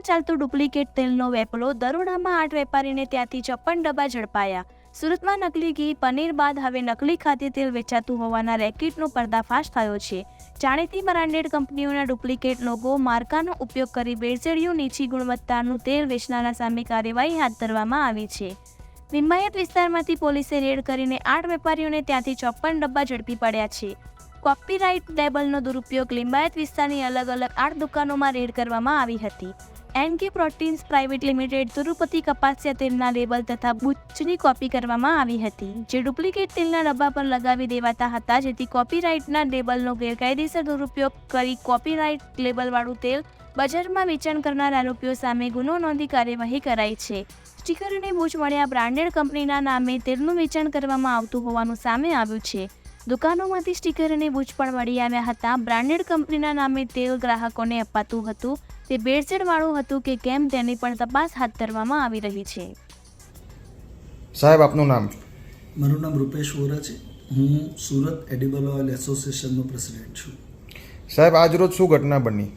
સુરતમાં ચાલતો ડુપ્લિકેટ તેલનો વેપલો દરોડામાં આઠ વેપારીને ત્યાંથી છપ્પન ડબ્બા ઝડપાયા. સુરતમાં નકલી ઘી, પનીર બાદ હવે નકલી ખાદ્ય તેલ વેચાતું હોવાના રેકેટનો પર્દાફાશ થયો છે. જાણીતી બ્રાન્ડેડ કંપનીઓના ડુપ્લિકેટ લોગો, માર્કાનો ઉપયોગ કરી ભેળસેળિયું નીચી ગુણવત્તાનું તેલ વેચનારા સામે કાર્યવાહી હાથ ધરવામાં આવી છે. લિંબાયત વિસ્તારમાંથી પોલીસે રેડ કરીને આઠ વેપારીઓને ત્યાંથી ચોપ્પન ડબ્બા ઝડપી પડ્યા છે. કોપીરાઇટ લેબલનો દુરુપયોગ લિંબાયત વિસ્તારની અલગ અલગ આઠ દુકાનોમાં રેડ કરવામાં આવી હતી. NK proteins private limited Tirupati કપાસિયા તેલના લેબલ તથા બુચની કોપી કરવામાં આવી હતી, જે ડુપ્લિકેટ તેલના ડબ્બા પર લગાવી દેવાતા હતા, જેથી કોપીરાઇટના લેબલનો ગેરકાયદેસર દુરુપયોગ કરી કોપીરાઇટ લેબલવાળું તેલ બજારમાં વેચાણ કરનાર આરોપીઓ સામે ગુનો નોંધી કાર્યવાહી કરાઈ છે. સ્ટીકર અને બૂચ મળ્યા બ્રાન્ડેડ કંપનીના નામે તેલનું વેચાણ કરવામાં આવતું હોવાનું સામે આવ્યું છે. દુકાનોમાંથી સ્ટીકર અને બૂચ પણ મળી આવ્યા હતા. બ્રાન્ડેડ કંપનીના નામે તેલ ગ્રાહકોને અપાતું હતું. તે ભેળસેળવાળું હતું કે કેમ તેની પણ તપાસ હાથ ધરવામાં આવી રહી છે. સાહેબ આપનું નામ? મારું નામ રૂપેશ વોરા છે. હું સુરત એડિબલ ઓઇલ એસોસિએશનનો પ્રેસિડેન્ટ છું. સાહેબ આજ રોજ શું ઘટના બની?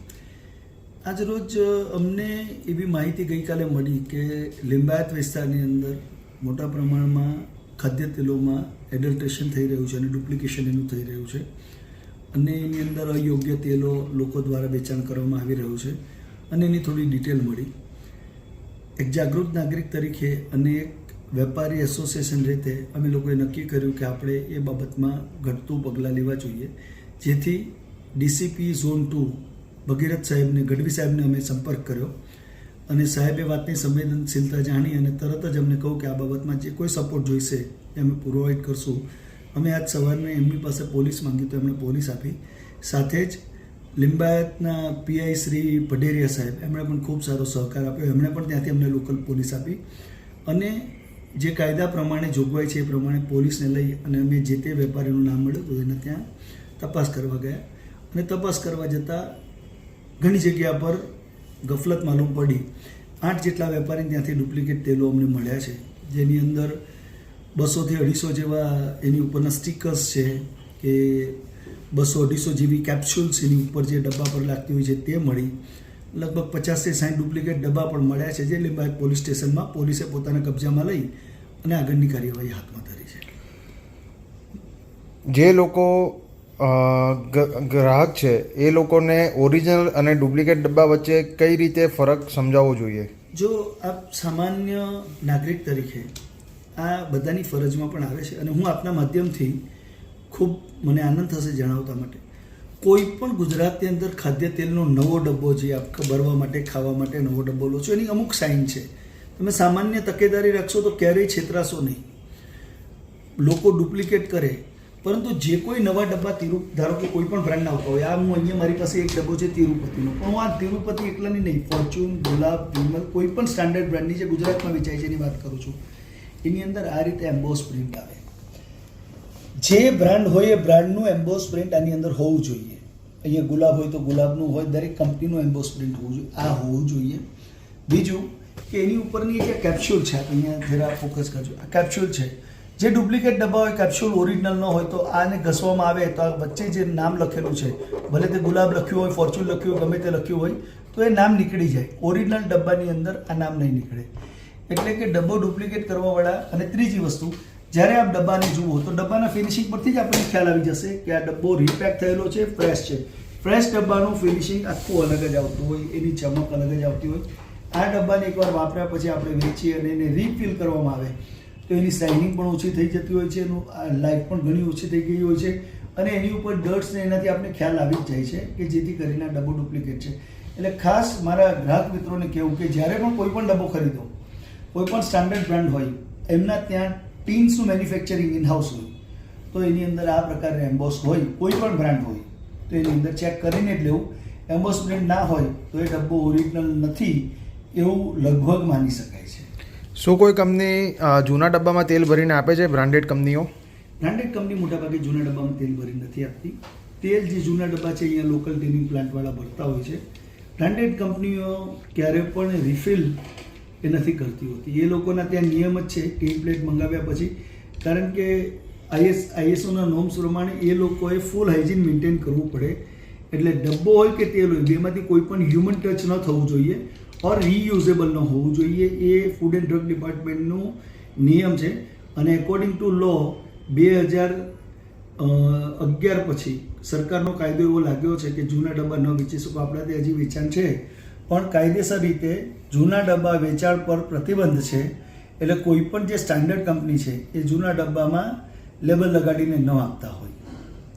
આજરોજ અમને એવી માહિતી ગઈકાલે મળી કે લિંબાયત વિસ્તારની અંદર મોટા પ્રમાણમાં ખાદ્ય તેલોમાં એડલ્ટ્રેશન થઈ રહ્યું છે અને ડુપ્લિકેશન એનું થઈ રહ્યું છે. અને એની અંદર અયોગ્ય તેલો લોકો દ્વારા વેચાણ કરવામાં આવી રહ્યું છે. અને એની થોડી ડિટેલ મળી. એક જાગૃત નાગરિક તરીકે અને એક વેપારી એસોસિએશન રીતે અમે લોકોએ નક્કી કર્યું કે આપણે એ બાબતમાં ઘટતું પગલાં લેવા જોઈએ. જેથી ડીસીપી ઝોન ટુ ભગીરથ સાહેબને, ગઢવી સાહેબને અમે સંપર્ક કર્યો. અને સાહેબે વાતની સંવેદનશીલતા જાણી અને તરત જ અમને કહું કે આ બાબતમાં જે કોઈ સપોર્ટ જોઈશે એ અમે પ્રોવાઈડ કરશું. અમે આજ સવારને એમની પાસે પોલીસ માંગી તો એમણે પોલીસ આપી. સાથે જ લિંબાયતના પીઆઈ શ્રી પઢેરિયા સાહેબ એમણે પણ ખૂબ સારો સહકાર આપ્યો. એમણે પણ ત્યાંથી અમને લોકલ પોલીસ આપી. અને જે કાયદા પ્રમાણે જોગવાઈ છે એ પ્રમાણે પોલીસને લઈ અને અમે જે તે વેપારીનું નામ મળ્યું હતું એને ત્યાં તપાસ કરવા ગયા. અને તપાસ કરવા જતાં ઘણી જગ્યા પર ગફલત માલુમ પડી. આઠ જેટલા વેપારી ત્યાંથી ડુપ્લિકેટ તેલો અમને મળ્યા છે. જેની અંદર બસોથી અઢીસો જેવા એની ઉપરના સ્ટીકર્સ છે કે બસો અઢીસો જેવી કેપ્સ્યુલ્સ એની ઉપર જે ડબ્બા પર લાગતી હોય છે તે મળી. લગભગ પચાસથી સાઠ ડુપ્લિકેટ ડબ્બા પણ મળ્યા છે જે લીંબાયત પોલીસ સ્ટેશનમાં પોલીસે પોતાના કબજામાં લઈ અને આગળની કાર્યવાહી હાથમાં ધરી છે. જે લોકો ગ્રાહક છે, એ લોકોને ઓરિજિનલ અને ડુપ્લિકેટ ડબ્બા વચ્ચે કઈ રીતે ફરક સમજાવવો જોઈએ? જો આપ સામાન્ય નાગરિક તરીકે આ બધાની ફરજમાં પણ આવે છે અને હું આપના માધ્યમથી ખૂબ મને આનંદ થશે જણાવતા માટે. કોઈ પણ ગુજરાતની અંદર ખાદ્ય તેલનો નવો ડબ્બો જે આપ ભરવા માટે, ખાવા માટે નવો ડબ્બો લો છો, એની અમુક સાઇન છે. તમે સામાન્ય તકેદારી રાખશો તો ક્યારેય છેતરાશો નહીં. લોકો ડુપ્લિકેટ કરે પરંતુ જે કોઈ નવા ડબ્બા તિરુ ધારો કે કોઈ પણ બ્રાન્ડના આવતા હોય આ હું અહીંયા મારી પાસે એક ડબ્બો છે તિરુપતિનો. પણ હું આ તિરુપતિ એકલાની નહીં, ફોર્ચ્યુન, ગુલાબ, વિમલ, કોઈ પણ સ્ટાન્ડર્ડ બ્રાન્ડની જે ગુજરાતમાં વેચાય છે એની વાત કરું છું. એની અંદર આ રીતે એમ્બોસ પ્રિન્ટ આવે. જે બ્રાન્ડ હોય એ બ્રાન્ડનું એમ્બોસ પ્રિન્ટ આની અંદર હોવું જોઈએ. અહીંયા ગુલાબ હોય તો ગુલાબનું હોય, દરેક કંપનીનું એમ્બોસ પ્રિન્ટ હોવું જોઈએ. આ હોવું જોઈએ. બીજું કે એની ઉપરની જે કેપ્સ્યુલ છે અહીંયા જરા ફોકસ કરજો. આ કેપ્સ્યુલ છે. જે ડુપ્લિકેટ ડબ્બા હોય કેપ્સ્યુલ ઓરિજિનલ ન હોય તો આને ઘસવામાં આવે તો આ વચ્ચે જે નામ લખેલું છે, ભલે તે ગુલાબ લખ્યું હોય ફોર્ચ્યુન લખ્યું હોય, ગમે તે લખ્યું હોય, તો એ નામ નીકળી જાય. ઓરિજિનલ ડબ્બાની અંદર આ નામ નહીં નીકળે. એટલે કે ડબ્બો ડુપ્લિકેટ કરવાવાળા અને ત્રીજી વસ્તુ, જ્યારે આપ ડબ્બાને જુઓ, તો ડબ્બાના ફિનિશિંગ પરથી જ આપણને ખ્યાલ આવી જશે કે આ ડબ્બો રીપેક થયેલો છે ફ્રેશ છે. ફ્રેશ ડબ્બાનું ફિનિશિંગ આખું અલગ જ આવતું હોય, એની ચમક અલગ જ આવતી હોય. આ ડબ્બાને એકવાર વાપર્યા પછી આપણે વેચીએ અને એને રીફિલ કરવામાં આવે. તો એની શાઇનિંગ પણ ઓછી થઈ જતી હોય છે, એનું લાઈફ પણ ઘણી ઓછી થઈ ગઈ હોય છે. અને એની ઉપર ડર્ટ્સ ને એનાથી આપણે ખ્યાલ આવી જ જાય છે કે જેથી કરીને ડબ્બો ડુપ્લિકેટ છે. એટલે ખાસ મારા ગ્રાહક મિત્રોને કહેવું કે જ્યારે પણ કોઈ પણ ડબ્બો ખરીદો, કોઈ પણ સ્ટાન્ડર્ડ બ્રાન્ડ હોય, એમના ત્યાં ટીન્સનું મેન્યુફેક્ચરિંગ ઇન હાઉસ હોય. તો એની અંદર આ પ્રકારે એમ્બોસ હોય, કોઈ પણ બ્રાન્ડ હોય, તો એની અંદર ચેક કરીને જ લેવું. એમ્બોસ બ્રાન્ડ ના હોય, તો એ ડબ્બો ઓરિજિનલ નથી એવું લગભગ માની શકાય છે. શું કોઈ કંપની જૂના ડબ્બામાં તેલ ભરીને આપે છે, બ્રાન્ડેડ કંપનીઓ? બ્રાન્ડેડ કંપની મોટાભાગે જૂના ડબ્બામાં તેલ ભરી નથી આપતી. તેલ જે જૂના ડબ્બા છે, અહીંયા લોકલ ટેનિંગ પ્લાન્ટવાળા ભરતા હોય છે. બ્રાન્ડેડ કંપનીઓ ક્યારે પણ રિફિલ એ નથી કરતી હોતી. એ લોકોના ત્યાં નિયમ જ છે કે પ્લેટ મંગાવ્યા પછી. કારણ કે આઈએસ, આઈએસઓના નોર્મ્સ પ્રમાણે એ લોકોએ ફૂલ હાઇજીન મેન્ટેન કરવું પડે. એટલે ડબ્બો હોય કે તેલ હોય, બેમાંથી કોઈ પણ હ્યુમન ટચ ન થવું જોઈએ. ઓર રીયુઝેબલ ન હોવું જોઈએ. એ ફૂડ એન્ડ ડ્રગ ડિપાર્ટમેન્ટનું નિયમ છે અને એકોર્ડિંગ ટુ લો બે હજાર અગિયાર પછી સરકારનો કાયદો એવો લાગ્યો છે કે જૂના ડબ્બા ન વેચી શકો. આપણા ત્યાં હજી વેચાણ છે. પણ કાયદેસર રીતે જૂના ડબ્બા વેચાણ પર પ્રતિબંધ છે. એટલે કોઈ પણ જે સ્ટાન્ડર્ડ કંપની છે એ જૂના ડબ્બામાં લેબલ લગાડીને ન આપતા હોય.